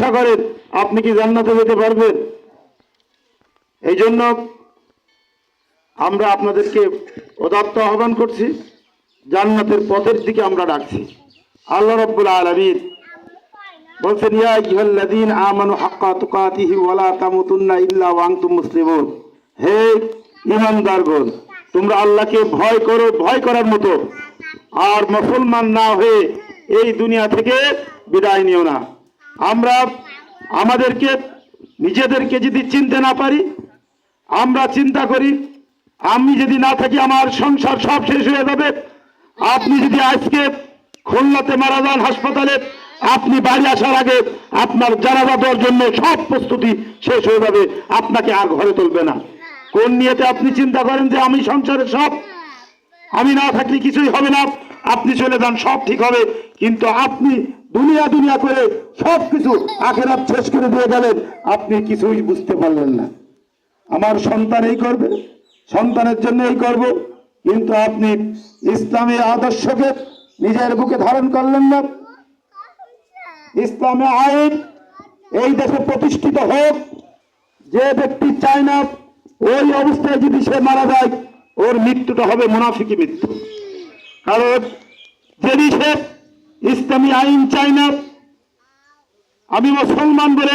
ভরসা করেন আপনি কি জান্নাতে যেতে পারবেন? এই জন্য আমরা আপনাদেরকে উদাত্ত আহ্বান করছি, জান্নাতের পথের দিকে আমরা ডাকছি। আল্লাহ রব্বুল আলমিন বলছেন আমানু হাক্কা তুকাতিহি ওয়া লা তামুতুন্না ইল্লা ওয়া আনতুম মুসলিমুন। হে ঈমানদারগণ, তোমরা আল্লাহকে ভয় করো, ভয় করার মতো। আর মুসলমান না হয়ে এই দুনিয়া থেকে বিদায় নিও না। আমরা আমাদেরকে, নিজেদেরকে যদি চিনতে না পারি, আমরা চিন্তা করি, আমি যদি না থাকি আমার সংসার সব শেষ হয়ে যাবে। আপনি যদি আজকে খুলনাতে মারা যান হাসপাতালে, আপনি বাড়ি আসার আগে আপনার জানাজা দেওয়ার জন্য সব প্রস্তুতি শেষ হয়ে যাবে। আপনাকে আর ঘরে তুলবে না। কোন নিয়েতে আপনি চিন্তা করেন যে আমি সংসারের সব? আমি না থাকলে কিছুই হবে না। আপনি চলে যান, সব ঠিক হবে। কিন্তু আপনি দুনিয়া দুনিয়া করে সব কিছু আখেরাত শেষ করে দিয়ে গেলেন, আপনি কিছুই বুঝতে পারলেন না। আমার সন্তান এই করবে, সন্তানের জন্য এই করব, কিন্তু আপনি ইসলামী আদর্শকে নিজের বুকে ধারণ করলেন না। ইসলামে আইন এই দেশে প্রতিষ্ঠিত হোক, যে ব্যক্তি চায় না, ওই অবস্থায় যদি সে মারা যায়, ওর মৃত্যুটা হবে মুনাফিকি মৃত্যু। কারণ ইসলামী আইন চাই না। আমি মুসলমান বলে